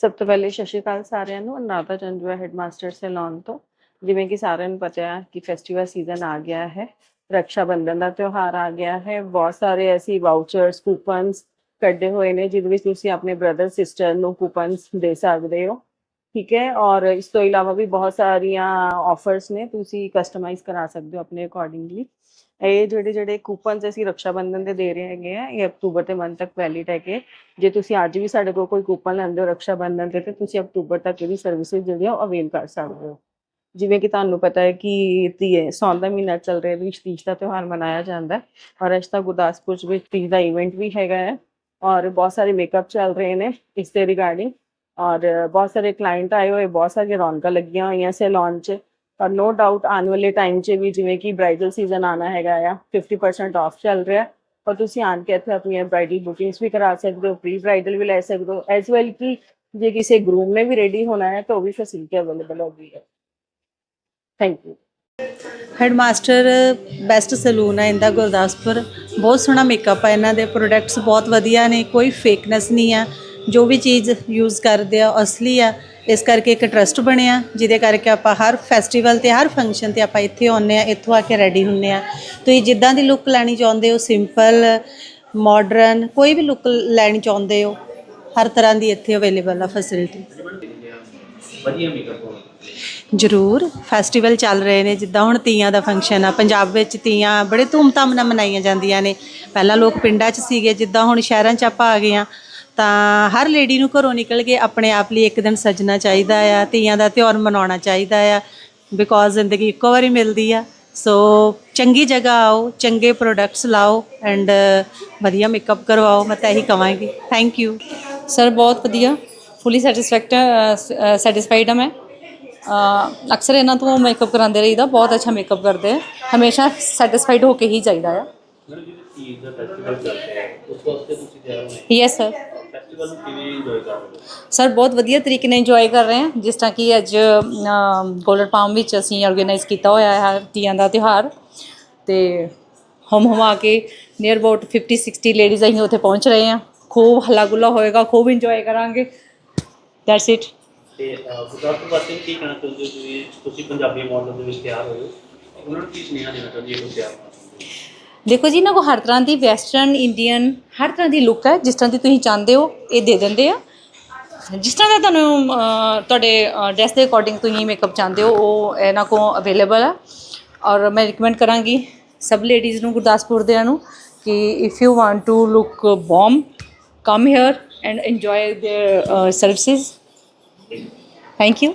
ਸਭ ਤੋਂ ਪਹਿਲੇ ਸਤਿ ਸ਼੍ਰੀ ਅਕਾਲ ਸਾਰਿਆਂ ਨੂੰ ਅਨਰਾਧਾ ਚੰਦੂਆ ਹੈਡਮਾਸਟਰ ਸੈਲੂਨ ਤੋਂ। ਜਿਵੇਂ ਕਿ ਸਾਰਿਆਂ ਨੂੰ ਪਤਾ ਹੈ ਕਿ ਫੈਸਟੀਵਲ ਸੀਜ਼ਨ ਆ ਗਿਆ ਹੈ ਰੱਖਿਆ ਬੰਧਨ ਦਾ ਤਿਉਹਾਰ ਆ ਗਿਆ ਹੈ, ਬਹੁਤ ਸਾਰੇ ਐਸੀ ਵਾਊਚਰਸ ਕੂਪਨਸ ਕੱਢੇ ਹੋਏ ਨੇ, ਜਿਹਦੇ ਵਿੱਚ ਤੁਸੀਂ ਆਪਣੇ ਬ੍ਰਦਰ ਸਿਸਟਰ ਨੂੰ ਕੂਪਨਸ ਦੇ ਸਕਦੇ ਹੋ। ਠੀਕ ਹੈ ਔਰ ਇਸ ਤੋਂ ਇਲਾਵਾ ਵੀ ਬਹੁਤ ਸਾਰੀਆਂ ਆਫਰਸ ਨੇ ਤੁਸੀਂ ਕਸਟਮਾਈਜ਼ ਕਰਾ ਸਕਦੇ ਹੋ ਆਪਣੇ ਅਕੋਰਡਿੰਗਲੀ ਇਹ ਜਿਹੜੇ ਜਿਹੜੇ ਕੂਪਨਸ ਅਸੀਂ ਰੱਖਿਆ ਬੰਧਨ ਦੇ ਦੇ ਰਹੇ ਹੈਗੇ ਆ ਇਹ ਅਕਤੂਬਰ ਦੇ ਮੰਥ ਤੱਕ ਵੈਲਿਡ ਹੈਗੇ ਜੇ ਤੁਸੀਂ ਅੱਜ ਵੀ ਸਾਡੇ ਕੋਲ ਕੋਈ ਕੂਪਨ ਲੈਂਦੇ ਹੋ ਰੱਖਿਆ ਬੰਧਨ ਤੇ ਤੇ ਤੁਸੀਂ ਅਕਤੂਬਰ ਤੱਕ ਇਹਦੀ ਸਰਵਿਸਿਜ਼ ਜਿਹੜੀਆਂ ਉਹ ਅਵੇਲ ਕਰ ਸਕਦੇ ਹੋ ਜਿਵੇਂ ਕਿ ਤੁਹਾਨੂੰ ਪਤਾ ਹੈ ਕਿ ਤੀਏ ਸੌਣ ਦਾ ਮਹੀਨਾ ਚੱਲ ਰਿਹਾ ਵਿੱਚ ਤੀਜ ਦਾ ਤਿਉਹਾਰ ਮਨਾਇਆ ਜਾਂਦਾ ਹੈ ਔਰ ਅੱਜ ਤਾਂ ਗੁਰਦਾਸਪੁਰ ਵਿੱਚ ਤੀਜ ਦਾ ਇਵੈਂਟ ਵੀ ਹੈਗਾ ਹੈ ਔਰ ਬਹੁਤ ਸਾਰੇ ਮੇਕਅਪ ਚੱਲ ਰਹੇ ਨੇ ਇਸ ਦੇ ਰਿਗਾਰਡਿੰਗ ਔਰ ਬਹੁਤ ਸਾਰੇ ਕਲਾਇੰਟ ਆਏ ਹੋਏ, ਬਹੁਤ ਸਾਰੀਆਂ ਰੌਣਕਾਂ ਲੱਗੀਆਂ ਹੋਈਆਂ ਸੈਲੂਨ 'ਚ। ਔਰ ਨੋ ਡਾਊਟ ਆਉਣ ਵਾਲੇ ਟਾਈਮ 'ਚ ਵੀ ਜਿਵੇਂ ਕਿ ਬ੍ਰਾਈਡਲ ਸੀਜ਼ਨ ਆਣਾ ਹੈਗਾ ਆ 50% ਆਫ ਚੱਲ ਰਿਹਾ। ਔਰ ਤੁਸੀਂ ਆਣ ਕੇ ਇੱਥੇ ਆਪਣੀਆਂ ਬ੍ਰਾਈਡਲ ਬੁਕਿੰਗਸ ਵੀ ਕਰਾ ਸਕਦੇ ਹੋ ਪ੍ਰੀ ਬ੍ਰਾਈਡਲ ਵੀ ਲੈ ਸਕਦੇ ਹੋ। ਐਸ ਵੈਲ ਕਿ ਜੇ ਕਿਸੇ ਗਰੂਮ ਨੇ ਵੀ ਰੈਡੀ ਹੋਣਾ ਹੈ, ਤਾਂ ਉਹ ਵੀ ਫੈਸਿਲਿਟੀ ਅਵੇਲੇਬਲ ਹੋ ਗਈ ਹੈ। Thank you headmaster best saloon ਹੈ ਇਹਦਾ ਗੁਰਦਾਸਪੁਰ। ਬਹੁਤ ਸੋਹਣਾ ਮੇਕਅਪ ਹੈ, ਇਹਨਾਂ ਦੇ ਪ੍ਰੋਡਕਟਸ ਬਹੁਤ ਵਧੀਆ ਨੇ, ਕੋਈ ਫੇਕਨੈਸ ਨਹੀਂ ਆ ਜੋ ਵੀ ਚੀਜ਼ ਯੂਜ਼ ਕਰਦੇ ਆ ਅਸਲੀ ਆ ਇਸ ਕਰਕੇ ਇੱਕ ਟਰਸਟ ਬਣਿਆ ਜਿਹਦੇ ਕਰਕੇ ਆਪਾਂ ਹਰ ਫੈਸਟੀਵਲ ਤੇ ਹਰ ਫੰਕਸ਼ਨ ਤੇ ਆਪਾਂ ਇੱਥੇ ਆਉਂਦੇ ਆ ਇੱਥੋਂ ਆ ਕੇ ਰੈਡੀ ਹੁੰਨੇ ਆ। ਤੁਸੀਂ ਜਿੱਦਾਂ ਦੀ ਲੁੱਕ ਲੈਣੀ ਚਾਹੁੰਦੇ ਹੋ ਸਿੰਪਲ ਮਾਡਰਨ ਕੋਈ ਵੀ ਲੁੱਕ ਲੈਣੀ ਚਾਹੁੰਦੇ ਹੋ ਹਰ ਤਰ੍ਹਾਂ ਦੀ ਇੱਥੇ ਅਵੇਲੇਬਲ ਆ ਫੈਸਿਲਿਟੀ ਵਧੀਆ ਮੇਕਅਪ ਹੋਣਾ। ਜ਼ਰੂਰ ਫੈਸਟੀਵਲ ਚੱਲ ਰਹੇ ਨੇ ਜਿੱਦਾਂ ਹੁਣ ਤੀਆਂ ਦਾ ਫੰਕਸ਼ਨ ਆ ਪੰਜਾਬ ਵਿੱਚ ਤੀਆਂ ਬੜੇ ਧੂਮਧਾਮ ਨਾਲ ਮਨਾਈਆਂ ਜਾਂਦੀਆਂ ਨੇ। ਪਹਿਲਾਂ ਲੋਕ ਪਿੰਡਾਂ 'ਚ ਸੀਗੇ ਜਿੱਦਾਂ ਹੁਣ ਸ਼ਹਿਰਾਂ 'ਚ ਆਪਾਂ ਆ ਗਏ ਆ ਤਾਂ ਹਰ ਲੇਡੀ ਨੂੰ ਘਰੋਂ ਨਿਕਲ ਕੇ ਆਪਣੇ ਆਪ ਲਈ ਇੱਕ ਦਿਨ ਸਜਣਾ ਚਾਹੀਦਾ ਆ ਤੀਆਂ ਦਾ ਤਿਉਹਾਰ ਮਨਾਉਣਾ ਚਾਹੀਦਾ ਆ ਬਿਕੋਜ਼ ਜ਼ਿੰਦਗੀ ਇੱਕੋ ਵਾਰੀ ਮਿਲਦੀ ਆ। ਸੋ ਚੰਗੀ ਜਗ੍ਹਾ ਆਓ, ਚੰਗੇ ਪ੍ਰੋਡਕਟਸ ਲਾਓ ਐਂਡ ਵਧੀਆ ਮੇਕਅਪ ਕਰਵਾਓ, ਮੈਂ ਤਾਂ ਇਹੀ ਕਹਾਂਗੀ ਥੈਂਕ ਯੂ ਸਰ ਬਹੁਤ ਵਧੀਆ। ਫੁੱਲੀ ਸੈਟੀਸਫੈਕਟ ਸੈਟੀਸਫਾਈਡ ਹਾਂ ਮੈਂ। ਅਕਸਰ ਇਹਨਾਂ ਤੋਂ ਮੇਕਅਪ ਕਰਾਉਂਦੇ ਰਹੀਦਾ, ਬਹੁਤ ਅੱਛਾ ਮੇਕਅਪ ਕਰਦੇ ਆ। ਹਮੇਸ਼ਾ ਸੈਟੀਸਫਾਈਡ ਹੋ ਕੇ ਹੀ ਚਾਹੀਦਾ ਆ। ਮੈਨੂੰ ਜਿਹੜੀ ਚੀਜ਼ ਦਾ ਫੈਸਟੀਵਲ ਚੱਲ ਰਿਹਾ ਹੈ ਉਸ ਵਾਸਤੇ ਤੁਸੀਂ ਤਿਆਰ ਹੋ ਯੈਸ ਸਰ ਫੈਸਟੀਵਲ ਨੂੰ ਕਿਵੇਂ ਇੰਜੋਏ ਕਰ ਰਹੇ ਹੋ? ਸਰ ਬਹੁਤ ਵਧੀਆ ਤਰੀਕੇ ਨਾਲ ਇੰਜੋਏ ਕਰ ਰਹੇ ਹਾਂ। ਜਿਸ ਤਰ੍ਹਾਂ ਕਿ ਅੱਜ ਗੋਲਡਨ ਪਾਮ ਵਿੱਚ ਅਸੀਂ ਆਰਗੇਨਾਈਜ਼ ਕੀਤਾ ਹੋਇਆ ਹੈ ਤੀਆਂ ਦਾ ਤਿਉਹਾਰ। ਤੇ ਹਮ ਹਮਾ ਕੇ ਨੀਅਰ ਅਬਾਊਟ 50 60 ਲੇਡੀਜ਼ ਅਸੀਂ ਉੱਥੇ ਪਹੁੰਚ ਰਹੇ ਹਾਂ। ਖੂਬ ਹੱਲਾ ਗੁੱਲਾ ਹੋਏਗਾ ਖੂਬ ਇੰਜੋਏ ਕਰਾਂਗੇ। ਦੈਟਸ ਇਟ ਤੇ ਗੁਰਦਾਸਪੁਰ ਵਾਸਤੇ ਕੀ ਕਹਿਣਾ ਚਾਹੁੰਦੇ ਹੋ? ਤੁਸੀਂ ਤੁਸੀਂ ਪੰਜਾਬੀ ਮਾਡਲ ਦੇ ਵਿੱਚ ਤਿਆਰ ਹੋਏ ਹੋ। ਉਹਨਾਂ ਨੂੰ ਕੀ ਸੁਨੇਹਾ ਦੇਣਾ ਚਾਹੁੰਦੇ ਹੋ? ਤਿਆਰ ਹੋਣ। ਦੇਖੋ ਜੀ ਇਹਨਾਂ ਕੋ ਹਰ ਤਰ੍ਹਾਂ ਦੀ ਵੈਸਟਰਨ ਇੰਡੀਅਨ ਹਰ ਤਰ੍ਹਾਂ ਦੀ ਲੁੱਕ ਹੈ ਜਿਸ ਤਰ੍ਹਾਂ ਦੀ ਤੁਸੀਂ ਚਾਹੁੰਦੇ ਹੋ ਇਹ ਦੇ ਦਿੰਦੇ ਆ। ਜਿਸ ਤਰ੍ਹਾਂ ਦਾ ਤੁਹਾਨੂੰ ਤੁਹਾਡੇ ਡਰੈਸ ਦੇ ਅਕੋਰਡਿੰਗ ਤੁਸੀਂ ਮੇਕਅਪ ਚਾਹੁੰਦੇ ਹੋ ਉਹ ਇਹਨਾਂ ਕੋ ਅਵੇਲੇਬਲ ਆ। ਔਰ ਮੈਂ ਰਿਕਮੈਂਡ ਕਰਾਂਗੀ ਸਭ ਲੇਡੀਜ਼ ਨੂੰ ਗੁਰਦਾਸਪੁਰ ਦਿਆਂ ਨੂੰ ਕਿ if you want to look bomb come here and enjoy their uh, thank you